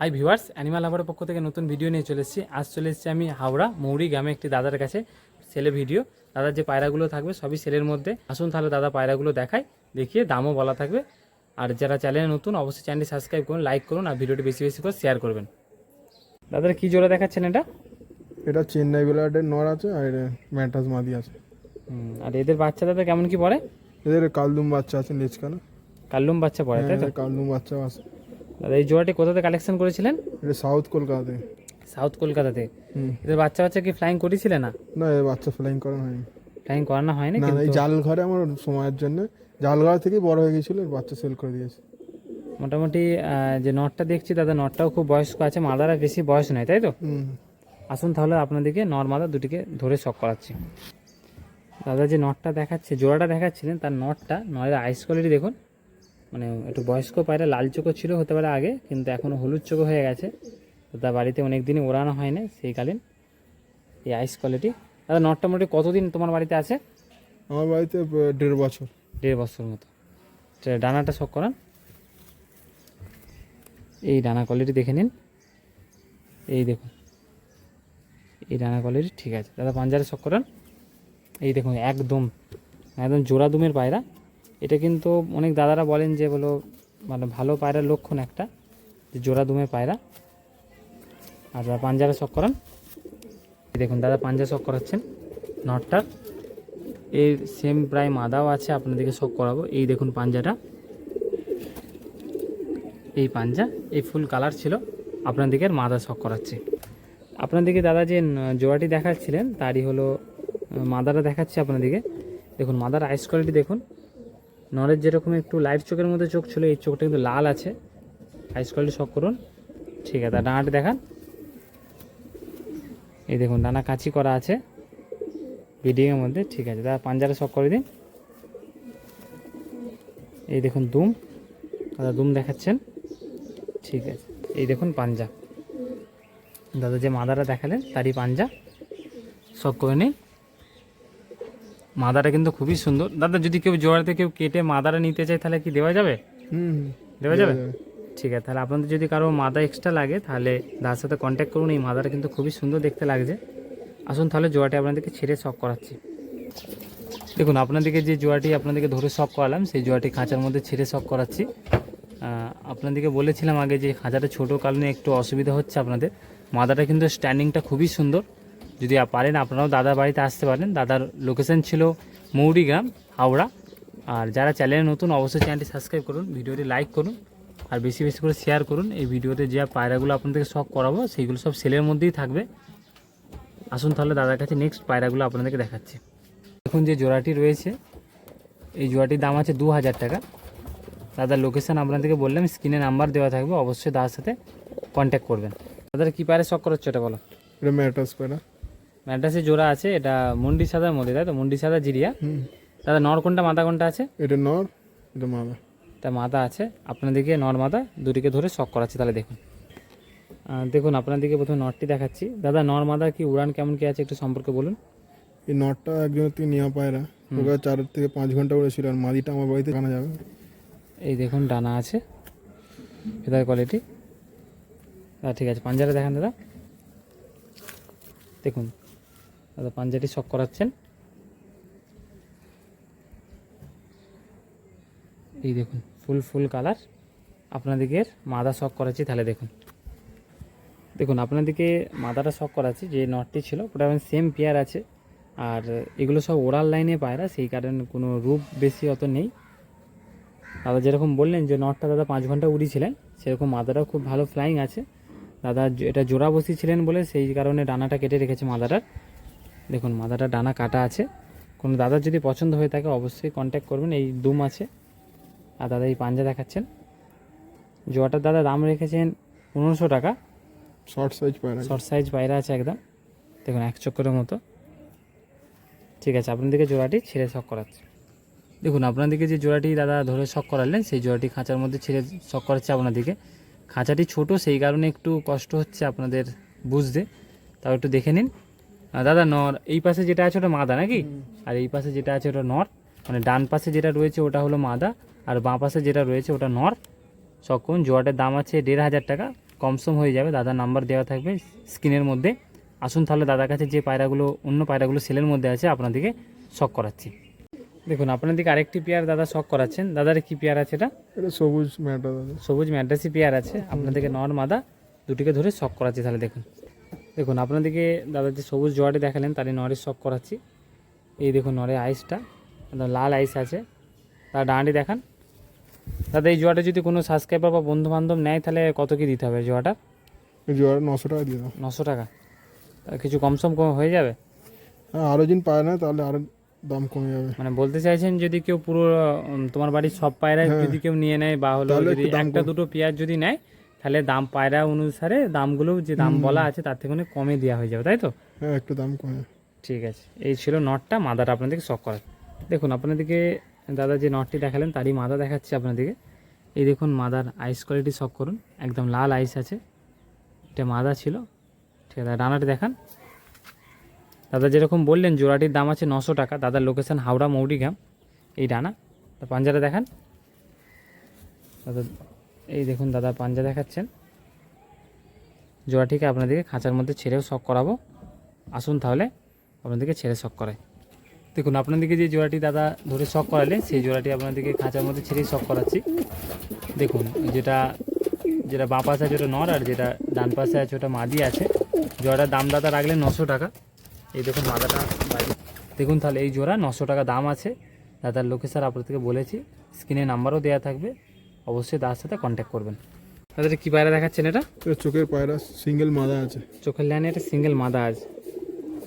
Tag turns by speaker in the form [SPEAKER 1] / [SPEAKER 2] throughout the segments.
[SPEAKER 1] Hi viewers animal হাবারের পক্ষ থেকে নতুন ভিডিও নিয়ে চলে এসেছি। আজ চলে এসেছি আমি হাওড়া মৌরি গ্রামে একটি দাদার কাছে সেলে ভিডিও দাদার যে পায়রাগুলো থাকবে সবই সেলের মধ্যে। আসুন তাহলে দাদা পায়রাগুলো দেখায় দেখিয়ে দামও বলা থাকবে। আর যারা চ্যানেলে নতুন অবশ্যই চ্যানেলটি সাবস্ক্রাইব করুন লাইক করুন আর ভিডিওটি বেশি বেশি করে শেয়ার করবেন। দাদার কী জোড়া দেখাচ্ছেন এটা?
[SPEAKER 2] এটা চেন্নাই বেলাডের নর আছে আর ম্যাটাস মাদি আছে।
[SPEAKER 1] আর এদের বাচ্চা দাদা কেমন কি পড়ে?
[SPEAKER 2] এদের কালদুম বাচ্চা আছে লেচকানা
[SPEAKER 1] কাল্লুম বাচ্চা পড়ে তাই তো?
[SPEAKER 2] হ্যাঁ, কালদুম বাচ্চা আছে।
[SPEAKER 1] দাদা এই জোড়াটি কোথাতে কালেকশন করেছিলেন?
[SPEAKER 2] এটা সাউথ কলকাতাতে।
[SPEAKER 1] সাউথ কলকাতাতে।
[SPEAKER 2] হুম।
[SPEAKER 1] এদের বাচ্চা বাচ্চা কি ফ্লাইং করেছিলেন না?
[SPEAKER 2] না এ বাচ্চা ফ্লাইং করানো হয়নি।
[SPEAKER 1] ফ্লাইং করানো হয়নি
[SPEAKER 2] না এই জাল ঘরে আমার সময়ের জন্য। জাল ঘর থেকেই বড় হয়ে এর বাচ্চা সেল করে দিয়েছে।
[SPEAKER 1] মোটামুটি যে নটটা দেখছি দাদা নটটাও খুব বয়স্ক আছে মাদারা বেশি বয়স নয় তাই তো? আসুন তাহলে আপনাদেরকে নর মাদা দুটিকে ধরে শখ করাচ্ছি। দাদা যে নটটা দেখাচ্ছে জোড়াটা দেখাচ্ছিলেন তার নটটা নয়ের আইস কোয়ালিটি দেখুন। মানে একটু বয়স্ক পায়রা লাল চোখও ছিল হতে পারে আগে কিন্তু এখনও হলুদ চোখও হয়ে গেছে। তো তার বাড়িতে অনেক দিনই ওড়ানো হয় না সেইকালীন এই আইস কোয়ালিটি দাদা নটটা মোটামুটি কতদিন তোমার বাড়িতে আছে?
[SPEAKER 2] আমার বাড়িতে দেড় বছর।
[SPEAKER 1] দেড় বছর মতো। ডানাটা শখ করান। এই ডানা কোয়ালিটি দেখে নিন। এই দেখুন। এই ডানা কোয়ালিটি ঠিক আছে। দাদা পাঞ্জারে শখ করান। এই দেখুন একদম একদম জোড়া দুমের পায়রা। এটা কিন্তু অনেক দাদারা বলেন যে বলো মানে ভালো পায়রার লক্ষণ একটা, যে জোড়া দুমে পায়রা। আর দাদা পাঞ্জারে শখ করান দেখুন দাদা পাঞ্জা শখ করাচ্ছেন নটটার এর সেম প্রায় মাদাও আছে, আপনাদেরকে শখ করাবো। এই দেখুন পাঞ্জাটা। এই পাঞ্জা, এই ফুল কালার ছিল, আপনাদেরকে মাদা শখ করাচ্ছি। আপনাদেরকে দাদা যে জোড়াটি দেখাচ্ছিলেন, তারই হলো, মাদাটা দেখাচ্ছি আপনাদেরকে। দেখুন মাদার আইস কোয়ালিটি দেখুন। নরের যেরকম একটু লাইট চোখের মধ্যে চোখ ছিল, এই চোখটা কিন্তু লাল আছে। আইস কোয়ালিটি শখ করুন। ঠিক আছে ডানাটা দেখান। এই দেখুন, ডানা কাঁচি করা আছে। বিডিংয়ের মধ্যে, ঠিক আছে। দাদা, পাঞ্জারে শখ করে দিন। এই দেখুন, দুম। দাদা, দুম দেখাচ্ছেন। ঠিক আছে। এই দেখুন, পাঞ্জা। দাদা যে মাদারা দেখালেন, তারই পাঞ্জা। শখ করে নিন। মাদাটা কিন্তু খুবই সুন্দর। দাদা যদি কেউ জোড়াতে কেউ কেটে মাদারা নিতে চায় তাহলে কি দেওয়া যাবে?
[SPEAKER 2] হুম হুম।
[SPEAKER 1] দেওয়া যাবে? ঠিক আছে তাহলে আপনাদের যদি কারও মাদা এক্সট্রা লাগে তাহলে দাদার সাথে কন্ট্যাক্ট করুন। এই মাদাটা কিন্তু খুবই সুন্দর দেখতে লাগছে। আসুন তাহলে জোয়াটি আপনাদেরকে ছেড়ে শখ করাচ্ছি। দেখুন আপনাদেরকে যে জোয়াটি আপনাদেরকে ধরে শখ করালাম সেই জোয়াটি খাঁচার মধ্যে ছেড়ে শখ করাচ্ছি। আপনাদেরকে বলেছিলাম আগে যে খাঁচাটা ছোটো কারণে একটু অসুবিধা হচ্ছে আপনাদের। মাদাটা কিন্তু স্ট্যান্ডিংটা খুবই সুন্দর। যদি পারেন, আপনারাও দাদার বাড়িতে আসতে পারেন। দাদার লোকেশন ছিল মৌরিগ্রাম, হাওড়া। আর যারা চ্যানেলে নতুন, অবশ্যই চ্যানেলটি সাবস্ক্রাইব করুন, ভিডিওটি লাইক করুন, আর বেশি বেশি করে শেয়ার করুন। এই ভিডিওতে যে পায়রাগুলো আপনাদেরকে শখ করাবো, সেইগুলো সব সেলের মধ্যেই থাকবে। আসুন তাহলে দাদার কাছে নেক্সট পায়রাগুলো আপনাদেরকে দেখাচ্ছি। এখন যে জোড়াটি রয়েছে। এই জোড়াটির দাম আছে দু হাজার টাকা। দাদার লোকেশান আপনাদেরকে বললাম স্ক্রিনে নাম্বার দেওয়া থাকবে। অবশ্যই দাদার সাথে কন্ট্যাক্ট করবেন। দাদার কী পায়রা শখ করাচ্ছে এটা বলো?
[SPEAKER 2] এটা ম্যাটাস পেরা
[SPEAKER 1] ম্যাড্রাসে জোড়া আছে এটা মুন্ডি সাদার মধ্যে তাই তো? মুন্ডি সাদা জিরিয়া। দাদা নর কোনটা মাথা কোনটা আছে?
[SPEAKER 2] এটা নর এটা মাদা
[SPEAKER 1] তা মাথা আছে। আপনাদেরকে নর মাথা দুটিকে ধরে শখ করাচ্ছি তাহলে দেখুন। দেখুন আপনাদেরকে প্রথমে নরটি দেখাচ্ছি। দাদা নর মাথা কি উড়ান কেমন কি আছে একটু সম্পর্কে বলুন।
[SPEAKER 2] এই নটটা একজনের থেকে নেওয়া পায় পায়রা ওকে চার থেকে পাঁচ ঘণ্টা উড়েছিল আর মাদিটা আমার বাড়িতে জানা যাবে।
[SPEAKER 1] এই দেখুন ডানা আছে। ফেদার কোয়ালিটি ঠিক আছে পাঞ্জাটা দেখান দাদা। দেখুন দাদা পাঞ্জাটি শখ করাচ্ছেন? এই দেখুন, ফুল ফুল কালার। আপনাদেরকে মাদা শখ করাচ্ছি, তাহলে দেখুন। দেখুন, আপনাদেরকে মাদাটা শখ করাচ্ছি, যে নটটি ছিল, ওটা সেম পেয়ার আছে। আর এগুলো সব ওরাল লাইনে পায়রা সেই কারণে কোনো রূপ বেশি অত নেই। দাদা যেরকম বললেন যে নটটা দাদা পাঁচ ঘণ্টা উড়িয়েছিলেন, সেরকম মাদাটাও খুব ভালো ফ্লাইং আছে। দাদা এটা জোড়া বসিয়েছিলেন বলে, সেই কারণে ডানাটা কেটে রেখেছে মাদাটার। দেখুন মাদাটার ডানা কাটা আছে। কোনো দাদার যদি পছন্দ হয়ে থাকে অবশ্যই কন্ট্যাক্ট করবেন এই দুম আছে। আর দাদা এই পাঞ্জা দেখাচ্ছেন। জোয়াটার দাদা দাম রেখেছেন পনেরোশো টাকা।
[SPEAKER 2] শর্ট সাইজ পায়রা।
[SPEAKER 1] শর্ট সাইজ বাইরে আছে একদম। দেখুন এক চক্করের মতো। ঠিক আছে আপনাদেরকে জোড়াটি ছেড়ে শখ করাচ্ছে। দেখুন আপনাদেরকে যে জোড়াটি দাদা ধরে শখ করালেন সেই জোড়াটি খাঁচার মধ্যে ছেড়ে শখ করাচ্ছে আপনাদেরকে খাঁচাটি ছোট সেই কারণে একটু কষ্ট হচ্ছে আপনাদের বুঝতে। তাও একটু দেখে নিন। দাদা নর এই পাশে যেটা আছে ওটা মাদা নাকি? আর এই পাশে যেটা আছে ওটা নর মানে ডান পাশে যেটা রয়েছে ওটা হলো মাদা আর বাঁ পাশে যেটা রয়েছে ওটা নর। শখ করুন জোয়াটের দাম আছে দেড় হাজার টাকা কমসম হয়ে যাবে দাদার নাম্বার দেওয়া থাকবে স্ক্রিনের মধ্যে। আসুন তাহলে দাদার কাছে যে পায়রাগুলো অন্য পায়রাগুলো সেলের মধ্যে আছে আপনাদেরকে শখ করাচ্ছি। দেখুন আপনাদেরকে আরেকটি পেয়ার দাদা শখ করাচ্ছেন। দাদার কি পেয়ার আছে এটা?
[SPEAKER 2] সবুজ
[SPEAKER 1] ম্যাড্রাসি পেয়ার আছে। আপনাদেরকে নর মাদা দুটিকে ধরে শখ করাচ্ছি তাহলে দেখুন। দেখুন আপনাদেরকে দাদা যে সবুজ জোয়াটি দেখালেন তারই নরের শখ করাচ্ছি। এই দেখুন নরের আইসটা লাল আইস আছে। তার ডাঁটি দেখান। দাদা এই জোয়াটা যদি কোনো সাবস্ক্রাইবার বা বন্ধু বান্ধব নেয় তাহলে কত কি দিতে হবে জোয়াটা
[SPEAKER 2] জোয়ার নশো টাকা দিয়ে দাও।
[SPEAKER 1] নশো টাকা। তা কিছু কমসম কম হয়ে যাবে?
[SPEAKER 2] হ্যাঁ আরও দিন পায় না তাহলে আরও দাম কমে যাবে।
[SPEAKER 1] মানে বলতে চাইছেন যদি কেউ পুরো তোমার বাড়ির সব পায়রা
[SPEAKER 2] হ্যাঁ।
[SPEAKER 1] যদি কেউ নিয়ে নেয় বা হলো যদি
[SPEAKER 2] একটা
[SPEAKER 1] দুটো পেঁয়াজ যদি নেয় তাহলে দাম পায়রা অনুসারে দামগুলো যে দাম বলা আছে তার থেকে অনেক কমে দেওয়া হয়ে যাবে তাই তো?
[SPEAKER 2] হ্যাঁ একটু দাম কমে।
[SPEAKER 1] ঠিক আছে। এই ছিল নটটা মাদাটা আপনাদেরকে শখ করার। দেখুন আপনাদেরকে দাদা যে নটটি দেখালেন তারই মাদা দেখাচ্ছি আপনাদেরকে। এই দেখুন মাদার আইস কোয়ালিটি শখ করুন। একদম লাল আইস আছে। এটা মাদা ছিল। ঠিক আছে ডানাটি দেখান। দাদা যেরকম বললেন জোড়াটির দাম আছে নশো টাকা। দাদার লোকেশান হাওড়া মৌরিগ্রাম এই ডানা তা পাঞ্জাটা দেখান। দাদা এই দেখুন দাদা পাঞ্জা দেখাচ্ছেন। জোড়াটিকে আপনাদেরকে খাঁচার মধ্যে ছেড়েও শখ করাবো। আসুন তাহলে আপনাদেরকে ছেড়ে শখ করায় দেখুন, আপনাদেরকে যে জোড়াটি দাদা ধরে শখ করালে, সেই জোড়াটি আপনাদেরকে খাঁচার মধ্যে ছেড়েই শখ করাচ্ছি। দেখুন, যেটা যেটা বাঁ পাশে আছে ওটা নর, আর যেটা ডান পাশে আছে ওটা মাদি আছে। জোড়াটার দাম দাদা রাখলেন নশো টাকা। এই দেখুন মাদাটা দেখুন তাহলে এই জোড়া নশো টাকা দাম আছে। দাদার লোকেশন আপনাদেরকে বলেছি। স্ক্রিনে নাম্বারও দেওয়া থাকবে। অবশ্যই তার সাথে কন্ট্যাক্ট করবেন। দাদা কী পায়রা দেখাচ্ছেন এটা?
[SPEAKER 2] এটা চোখের পায়রা সিঙ্গেল মাদা আছে।
[SPEAKER 1] চোখের লাইনে একটা সিঙ্গেল মাদা আছে।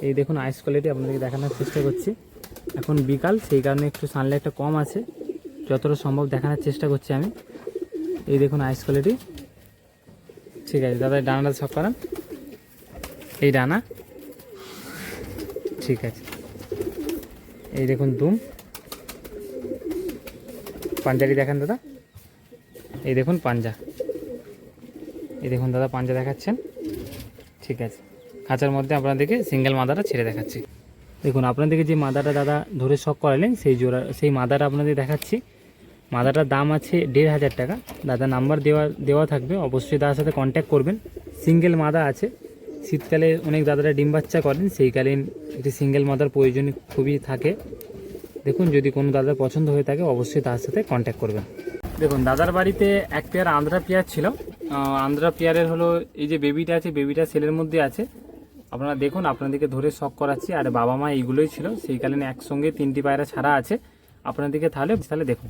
[SPEAKER 1] এই দেখুন আইস কোয়ালিটি আপনাদেরকে দেখানোর চেষ্টা করছি। এখন বিকাল সেই কারণে একটু সানলাইটটা কম আছে। যতটা সম্ভব দেখানোর চেষ্টা করছি আমি। এই দেখুন আইস কোয়ালিটি ঠিক আছে দাদা এই ডানাটা সব করান। এই ডানা। ঠিক আছে। এই দেখুন দুম। পাঞ্জারি দেখান দাদা। এই দেখুন পাঞ্জা। এই দেখুন দাদা পাঞ্জা দেখাচ্ছেন। ঠিক আছে। খাঁচার মধ্যে আপনাদেরকে সিঙ্গেল মাদাটা ছেড়ে দেখাচ্ছি। দেখুন, আপনাদেরকে যে মাদাটা দাদা ধরে শখ করালেন, সেই জোড়া, সেই মাদাটা আপনাদের দেখাচ্ছি। মাদাটার দাম আছে দেড় হাজার টাকা। দাদা নাম্বার দেওয়া দেওয়া থাকবে। অবশ্যই দাদার সাথে কন্ট্যাক্ট করবেন। সিঙ্গেল মাদা আছে। শীতকালে অনেক দাদারা ডিম বাচ্চা করেন সেইকালীন একটি সিঙ্গেল মাদার প্রয়োজন খুবই থাকে। দেখুন, যদি কোনো দাদার পছন্দ হয়ে থাকে, অবশ্যই তার সাথে কন্ট্যাক্ট করবেন। দেখুন দাদার বাড়িতে এক পেয়ার আন্ধ্রা পেয়ার ছিল। আন্ধ্রা পেয়ারের হলো এই যে বেবিটা আছে বেবিটা সেলের মধ্যে আছে। আপনারা দেখুন আপনাদেরকে ধরে শখ করাচ্ছি। আর বাবা মা এইগুলোই ছিল। সেই কারণে একসঙ্গে তিনটি পায়রা ছাড়া আছে। আপনাদেরকে তাহলে তাহলে দেখুন।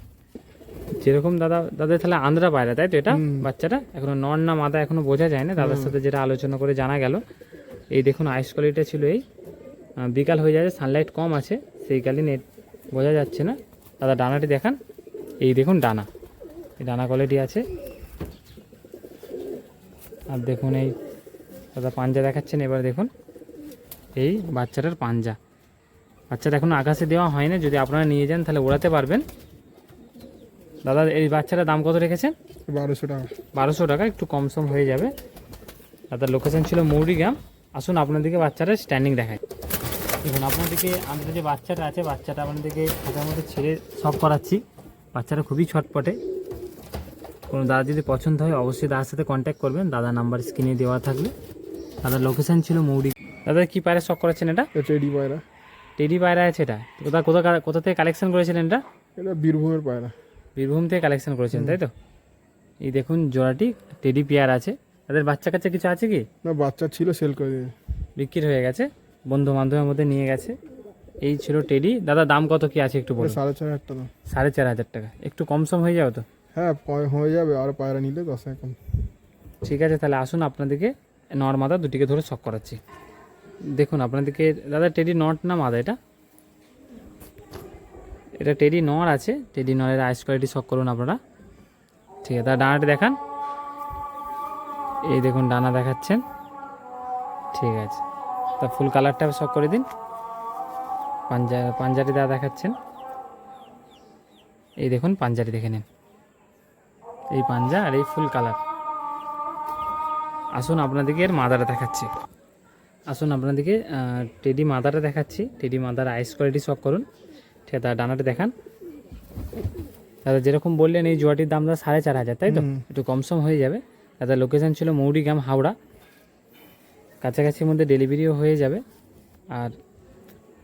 [SPEAKER 1] যেরকম দাদা দাদা তাহলে আন্ধ্রা পায়রা তাই তো এটা? বাচ্চাটা? এখনও নর না মাদা এখনও বোঝা যায় না। দাদার সাথে যেটা আলোচনা করে জানা গেল। এই দেখুন আইস কোয়ালিটিটা ছিল এই। বিকাল হয়ে যাচ্ছে সানলাইট কম আছে। সেই কালীন বোঝা যাচ্ছে না। দাদা ডানাটি দেখান। এই দেখুন ডানা। ডানা কোয়ালিটি আছে। আর দেখুন এই দাদা পাঞ্জা দেখাচ্ছেন এবার দেখুন। এই বাচ্চাটার পাঞ্জা। বাচ্চাটা এখনও আকাশে দেওয়া হয় না যদি আপনারা নিয়ে যান তাহলে ওড়াতে পারবেন। দাদা এই বাচ্চাটার দাম কত রেখেছেন?
[SPEAKER 2] বারোশো টাকা।
[SPEAKER 1] বারোশো টাকা একটু কম সম হয়ে যাবে। দাদার লোকেশন ছিল মৌরিগ্রাম আসুন আপনাদেরকে বাচ্চাটা স্ট্যান্ডিং দেখায় দেখুন আপনাদেরকে আমাদের যে বাচ্চাটা আছে বাচ্চাটা আপনাদেরকে খাতার মধ্যে ছেড়ে সব করাচ্ছি। বাচ্চাটা খুবই ছটপটে। কোনো দাদা যদি পছন্দ হয় অবশ্যই দাদার সাথে কন্ট্যাক্ট করবেন। দাদা নাম্বার স্ক্রিনে দেওয়া থাকবে। দাদার লোকেশান ছিল মৌরি। দাদা কী পায়রা শখ করেছেন এটা?
[SPEAKER 2] এটা টেডি পায়রা।
[SPEAKER 1] টেডি পায়রা আছে এটা। কোথা কোথা কোথা থেকে কালেকশন করেছিলেন এটা?
[SPEAKER 2] এটা বীরভূমের পায়রা।
[SPEAKER 1] বীরভূম থেকে কালেকশন করেছেন তাই তো? এই দেখুন জোড়াটি টেডি পেয়ার আছে। তাদের বাচ্চা কাচ্চা কিছু আছে কি?
[SPEAKER 2] না বাচ্চা ছিল সেল করে
[SPEAKER 1] বিক্রি হয়ে গেছে। বন্ধু বান্ধবের মধ্যে নিয়ে গেছে। এই ছিল টেডি দাদা দাম কত কি আছে একটু বলুন?
[SPEAKER 2] সাড়ে চার হাজার টাকা।
[SPEAKER 1] সাড়ে চার হাজার টাকা। একটু কম সম হয়ে যাবে তো?
[SPEAKER 2] হ্যাঁ হয়ে যাবে, আর পায়রা নিলে দশ কম।
[SPEAKER 1] ঠিক আছে, তাহলে আসুন আপনাদেরকে নর মাদা দুটিকে ধরে শখ করাচ্ছি। দেখুন, আপনাদেরকে, দাদা টেডি নট না মাদা এটা? এটা টেডি নর আছে টেডি নরের আইস কোয়ালিটি শখ করুন আপনারা। ঠিক আছে তার ডানাটি দেখান। এই দেখুন, ডানা দেখাচ্ছেন। ঠিক আছে, তা ফুল কালারটা শখ করে দিন। পাঞ্জা, পাঞ্জাটি দা দেখাচ্ছেন। এই দেখুন, পাঞ্জাটি দেখে নিন। এই পাঞ্জা আর এই ফুল কালার। আসুন আপনাদেরকে এর মাদাটা দেখাচ্ছি। আসুন আপনাদেরকে টেডি মাদাটা দেখাচ্ছি। টেডি মাদার আইস কোয়ালিটি শখ করুন। ঠিক তার ডানাটা দেখান। দাদা যেরকম বললেন এই জোয়াটির দাম দাদা সাড়ে চার হাজার তাই তো? একটু কম সম হয়ে যাবে। দাদা লোকেশান ছিল মৌরিগ্রাম হাওড়া। কাছাকাছির মধ্যে ডেলিভারিও হয়ে যাবে। আর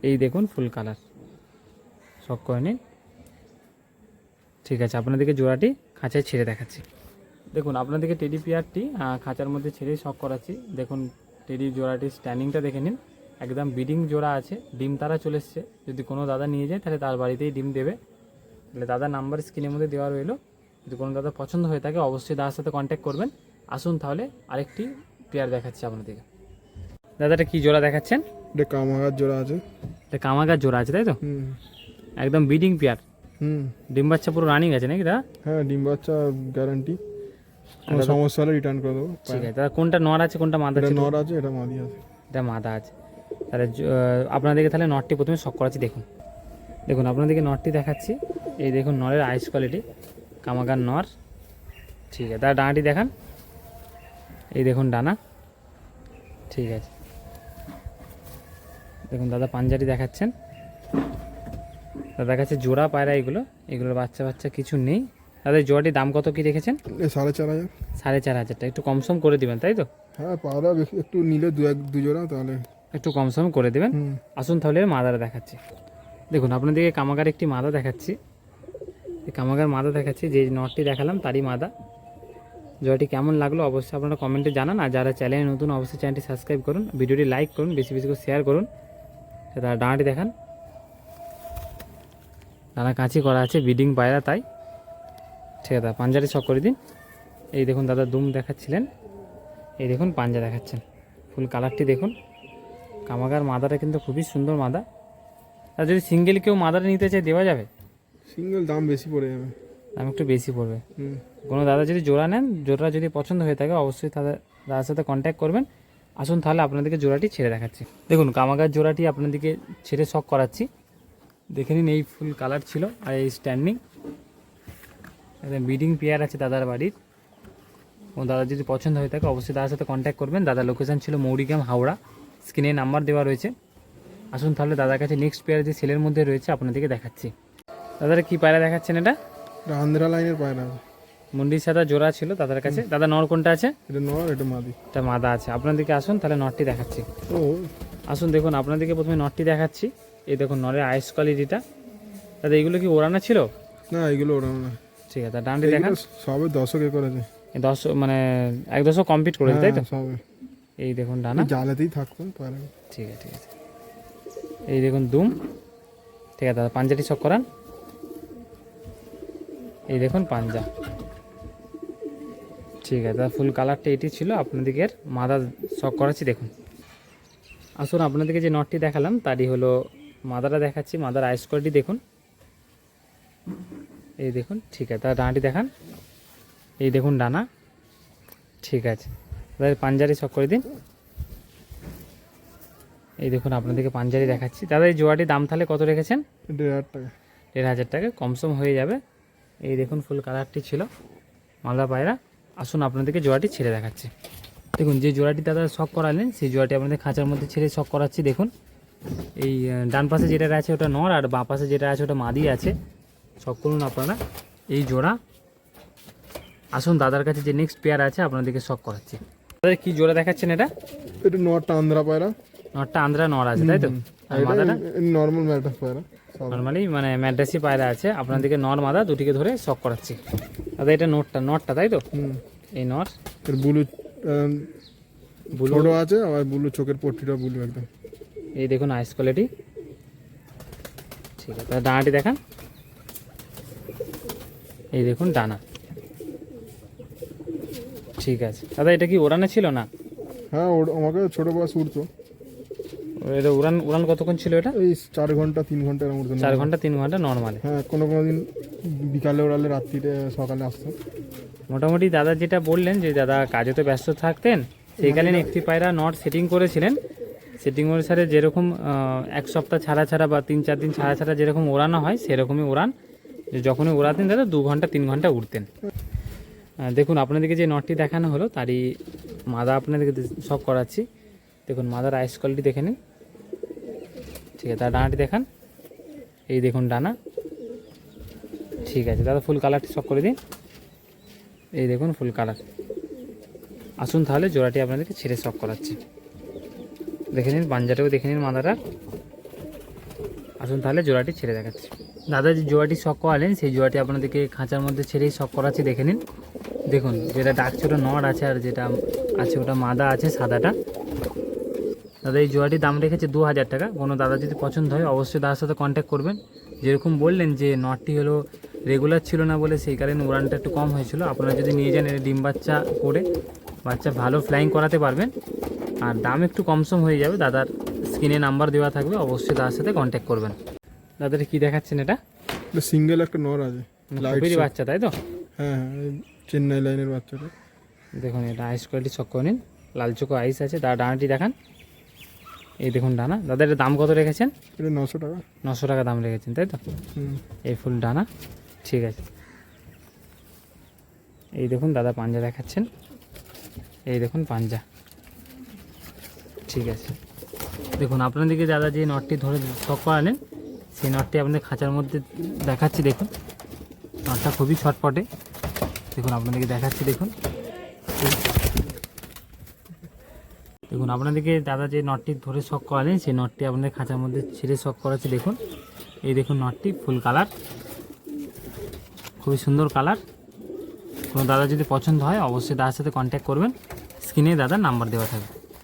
[SPEAKER 1] এই দেখুন ফুল কালার। শখ করে নিন। ঠিক আছে আপনাদেরকে জোড়াটি খাঁচায় ছেড়ে দেখাচ্ছি। দেখুন আপনাদেরকে টেডি পিয়ারটি খাঁচার মধ্যে ছেড়েই শখ করাচ্ছি। দেখুন টেডি জোড়াটির স্ট্যান্ডিংটা দেখে নিন। একদম বিডিং জোড়া আছে ডিম তারা চলে এসছে। যদি কোনো দাদা নিয়ে যায় তাহলে তার বাড়িতেই ডিম দেবে। তাহলে দাদার নাম্বার স্ক্রিনের মধ্যে দেওয়া রইল। যদি কোনো দাদা পছন্দ হয়ে থাকে অবশ্যই দাদার সাথে কন্ট্যাক্ট করবেন। আসুন তাহলে আরেকটি পেয়ার দেখাচ্ছি আপনাদেরকে। দাদাটা কি জোড়া দেখাচ্ছেন?
[SPEAKER 2] এটা কামাগার জোড়া আছে।
[SPEAKER 1] এটা কামাগার জোড়া আছে তাই তো? একদম বিডিং পেয়ার
[SPEAKER 2] হুম।
[SPEAKER 1] ডিম বাচ্চা পুরো রানিং আছে নাকি দাদা
[SPEAKER 2] হ্যাঁ ডিম বাচ্চা গ্যারান্টি কোনো সমস্যা হলে রিটার্ন করে দেবো।
[SPEAKER 1] ঠিক আছে দাদা কোনটা নর আছে কোনটা মাদা আছে
[SPEAKER 2] নর আছে এটা মাদি আছে।
[SPEAKER 1] এটা মাদা আছে। তাহলে আপনাদেরকে তাহলে নটটি প্রথমে শখ করাচ্ছি দেখুন। দেখুন আপনাদেরকে নটটি দেখাচ্ছি। এই দেখুন নরের আইস কোয়ালিটি কামাগার নর। ঠিক আছে তার ডানাটি দেখান। এই দেখুন ডানা। ঠিক আছে। দেখুন দাদা পাঞ্জাটি দেখাচ্ছেন। দাদার কাছে জোড়া পায়রা এগুলো। এগুলোর বাচ্চা বাচ্চা কিছু নেই। দাদা জোড়াটির দাম কত কি রেখেছেন?
[SPEAKER 2] সাড়ে চার হাজার।
[SPEAKER 1] সাড়ে চার হাজার। টাকা একটু কম সম করে দিবেন তাই তো?
[SPEAKER 2] হ্যাঁ পাওয়া একটু নিলে দু এক দু জোড়া তাহলে।
[SPEAKER 1] একটু কম সম করে দেবেন। আসুন তাহলে মাদারা দেখাচ্ছি। দেখুন আপনাদেরকে কামাগার একটি মাদা দেখাচ্ছি। এই কামাগার মাদা দেখাচ্ছি যে নটটি দেখালাম তারই মাদা। জয়টি কেমন লাগল অবশ্যই আপনারা কমেন্টে জানান। আর যারা চ্যানেলে নতুন অবশ্যই চ্যানেলটি সাবস্ক্রাইব করুন। ভিডিওটি লাইক করুন বেশি বেশি করে শেয়ার করুন। তার ডানাটি দেখান। ডানা কাঁচি করা আছে বিডিং পায়রা তাই। ঠিক আছে পাঞ্জারি শখ করে দিন। এই দেখুন দাদা দুম দেখাচ্ছিলেন। এই দেখুন পাঞ্জা দেখাচ্ছেন। ফুল কালারটি দেখুন। কামাগার মাদাটা কিন্তু খুবই সুন্দর মাদা। আর যদি সিঙ্গেল কেউ মাদাটা নিতে চায় দেওয়া যাবে?
[SPEAKER 2] সিঙ্গেল দাম বেশি পড়ে যাবে।
[SPEAKER 1] দাম একটু বেশি পড়বে। কোনো দাদা যদি জোড়া নেন জোড়া যদি পছন্দ হয়ে থাকে অবশ্যই তাদের দাদার সাথে কন্ট্যাক্ট করবেন। আসুন তাহলে আপনাদেরকে জোড়াটি ছেড়ে দেখাচ্ছি। দেখুন কামাগার জোড়াটি আপনাদেরকে ছেড়ে শখ করাচ্ছি। দেখে নিন এই ফুল কালার ছিল আর এই স্ট্যান্ডিং বিডিং পেয়ার আছে দাদার বাড়ির। ও দাদা যদি পছন্দ হয়ে থাকে অবশ্যই দাদার সাথে কন্ট্যাক্ট করবেন। দাদার লোকেশান ছিল মৌরিগ্রাম হাওড়া। স্ক্রিনে নাম্বার দেওয়া রয়েছে। আসুন তাহলে দাদার কাছে নেক্সট পেয়ার যে সেলের মধ্যে রয়েছে আপনাদেরকে দেখাচ্ছি। দাদারা কী পায়রা দেখাচ্ছেন এটা?
[SPEAKER 2] আন্ধ্রা লাইনের পায়রা।
[SPEAKER 1] মুন্ডির সাদা জোড়া ছিল দাদার কাছে। দাদা নর কোনটা আছে?
[SPEAKER 2] এটা নর এটা মাদি।
[SPEAKER 1] এটা মাদা আছে। আপনাদেরকে আসুন তাহলে নটটি দেখাচ্ছি। আসুন দেখুন আপনাদেরকে প্রথমে নটটি দেখাচ্ছি। এই দেখুন নরের আইস কোয়ালিটিটা দাদা এগুলো কি ওড়ানো ছিল?
[SPEAKER 2] না এগুলো ওড়ানো না।
[SPEAKER 1] ঠিক আছে ডানটি দেখান।
[SPEAKER 2] সবে দশকে করেছে।
[SPEAKER 1] দশ মানে এক দশক কমপ্লিট করেছে তাই তো?
[SPEAKER 2] হ্যাঁ, সবে।
[SPEAKER 1] এই দেখুন ডানা।
[SPEAKER 2] জালেতেই থাকতো পায়রা
[SPEAKER 1] ঠিক আছে ঠিক আছে। এই দেখুন দুম। ঠিক আছে দাদা পাঞ্জাটি শখ করান। এই দেখুন পাঞ্জা। ঠিক আছে দাদা ফুল কালারটা এটি ছিল আপনাদেরকে মাদা শখ করাচ্ছি দেখুন। আসুন আপনাদেরকে যে নটটি দেখালাম তারই হলো মাদাটা দেখাচ্ছি মাদার আইস কোয়ালিটি দেখুন। এই দেখুন ঠিক আছে তার ডানাটি দেখান। এই দেখুন ডানা ঠিক আছে। দাদা পাঞ্জারি শখ করে দিন। এই দেখুন আপনাদেরকে পাঞ্জারি দেখাচ্ছি। দাদা এই জোয়াটির দাম তাহলে কত রেখেছেন?
[SPEAKER 2] দেড় হাজার টাকা।
[SPEAKER 1] দেড় হাজার টাকা কমসম হয়ে যাবে। এই দেখুন ফুল কালারটি ছিল মালদা পায়রা। আসুন আপনাদেরকে জোড়াটি ছেড়ে দেখাচ্ছি। দেখুন যে জোড়াটি দাদা শখ করালেন সেই জোড়াটি আপনাদের খাঁচার মধ্যে ছেড়ে শখ করাচ্ছি দেখুন। এই ডান পাশে যেটা আছে ওটা নর আর বাঁ পাশে যেটা আছে ওটা মাদি আছে। শখ করুন আপনারা। এই জোড়া। আসুন দাদার কাছে যে নেক্সট পেয়ার আছে আপনাদেরকে শখ করাচ্ছি। দাদা কি জোড়া দেখাচ্ছেন এটা?
[SPEAKER 2] এটা নরটা আন্ধ্রা পায়রা।
[SPEAKER 1] নরটা আন্দ্রা নর আছে তাই তো? আর মাদাটা?
[SPEAKER 2] নর্মাল ম্যাটার পায়রা
[SPEAKER 1] নর্মালি মানে ম্যাড্রাসি পায়রা আছে। আপনাদেরকে নর মাদা দুটিকে ধরে শখ করাচ্ছি। দাদা এটা নটটা নটটা তাই তো? এই নর।
[SPEAKER 2] Blue
[SPEAKER 1] blue.
[SPEAKER 2] আছে আবার বুলু চোখের পট্টিটা বুলু একদম।
[SPEAKER 1] এই দেখুন আইস কোয়ালিটি ঠিক আছে ডানাটি দেখান। এই দেখুন ডানা ঠিক আছে। দাদা এটা কি ওড়ানো ছিল না?
[SPEAKER 2] হ্যাঁ আমাকে ছোট বয়স উঠতো
[SPEAKER 1] এটা উড়ান উড়ান কতক্ষণ ছিল এটা?
[SPEAKER 2] এই চার ঘণ্টা তিন ঘণ্টা এরকম উঠতো
[SPEAKER 1] চার ঘণ্টা তিন ঘণ্টা নর্মালে
[SPEAKER 2] হ্যাঁ কোনো কোনো দিন বিকালে ওড়ালে রাত্রিতে সকালে আসতো।
[SPEAKER 1] মোটামুটি দাদা যেটা বললেন যে দাদা কাজে তো ব্যস্ত থাকতেন সেইকালীন একটি পায়রা নট সেটিং করেছিলেন। সেটিং অনুসারে যেরকম এক সপ্তাহ ছাড়া ছাড়া বা তিন চার দিন ছাড়া ছাড়া যেরকম ওড়ানো হয়, সেরকমই ওড়ান যখনই ওড়াতেন দাদা, দু ঘণ্টা, তিন ঘণ্টা উঠতেন দেখুন, আপনাদেরকে যে নটটি দেখানো হলো, তারই মাদা আপনাদেরকে সব করাচ্ছি। দেখুন, মাদার আইস কোয়ালিটি দেখে নিন। ঠিক আছে, তার ডানাটি দেখান। এই দেখুন ডানা। ঠিক আছে, দাদা ফুল কালারটি শখ করে দিন। এই দেখুন ফুল কালার আসুন তাহলে জোড়াটি আপনাদেরকে ছেড়ে শখ করাচ্ছি। দেখে নিন পাঞ্জাটাও দেখে নিন মাদাটা আসুন তাহলে, জোড়াটি ছেড়ে দেখাচ্ছি। দাদা, যে জোড়াটি শখ করালেন, সেই জোড়াটি আপনাদেরকে খাঁচার মধ্যে ছেড়েই শখ করাচ্ছি, দেখে নিন। দেখুন, যেটা ডাকছে ওটা নড় আছে আর যেটা আছে, ওটা মাদা আছে, সাদাটা। দাদা, এই জোড়াটির দাম রেখেছে দু হাজার টাকা। কোনো দাদা যদি পছন্দ হয়, অবশ্যই দাদার সাথে কন্ট্যাক্ট করবেন। যেরকম বললেন যে, নটটি হলো রেগুলার ছিল না বলে, সেই কারণে উড়ানটা একটু কম হয়েছিল। আপনারা যদি নিয়ে যান, এটা ডিম বাচ্চা করে, বাচ্চা ভালো ফ্লাইং করাতে পারবেন। আর দাম একটু কমসম হয়ে যাবে দাদার স্ক্রিনে নাম্বার দেওয়া থাকবে অবশ্যই তার সাথে কন্ট্যাক্ট করবেন। দাদার কি দেখাচ্ছেন এটা?
[SPEAKER 2] সিঙ্গেল একটা নর আছে লাইট
[SPEAKER 1] বাচ্চা তাই তো?
[SPEAKER 2] হ্যাঁ হ্যাঁ চেন্নাই লাইনের বাচ্চাটা।
[SPEAKER 1] দেখুন এটা আইস কোয়ালিটি চক করে নিন। লাল চোখো আইস আছে তার ডানাটি দেখান। এই দেখুন ডানা। দাদা এটার দাম কত রেখেছেন?
[SPEAKER 2] এটা নশো টাকা।
[SPEAKER 1] নশো টাকা দাম রেখেছেন তাই তো? এই ফুল ডানা ঠিক আছে। এই দেখুন দাদা পাঞ্জা দেখাচ্ছেন। এই দেখুন পাঞ্জা। ঠিক আছে। দেখুন, আপনাদেরকে দাদা যে নটটি ধরে শখ করালেন, সেই নটটি আপনাদের খাঁচার মধ্যে দেখাচ্ছি, দেখুন। নটটা খুবই ছটপটে। দেখুন, আপনাদেরকে দেখাচ্ছি, দেখুন। দেখুন, আপনাদেরকে দাদা যে নটটি ধরে শখ করালেন, সেই নটটি আপনাদের খাঁচার মধ্যে ছেড়ে শখ করাচ্ছি, দেখুন। এই দেখুন নটটি, ফুল কালার। খুবই সুন্দর কালার। কোনো দাদা যদি পছন্দ হয়, অবশ্যই দাদার সাথে কন্ট্যাক্ট করবেন। স্ক্রিনে দাদার নাম্বার দেওয়া থাকবে।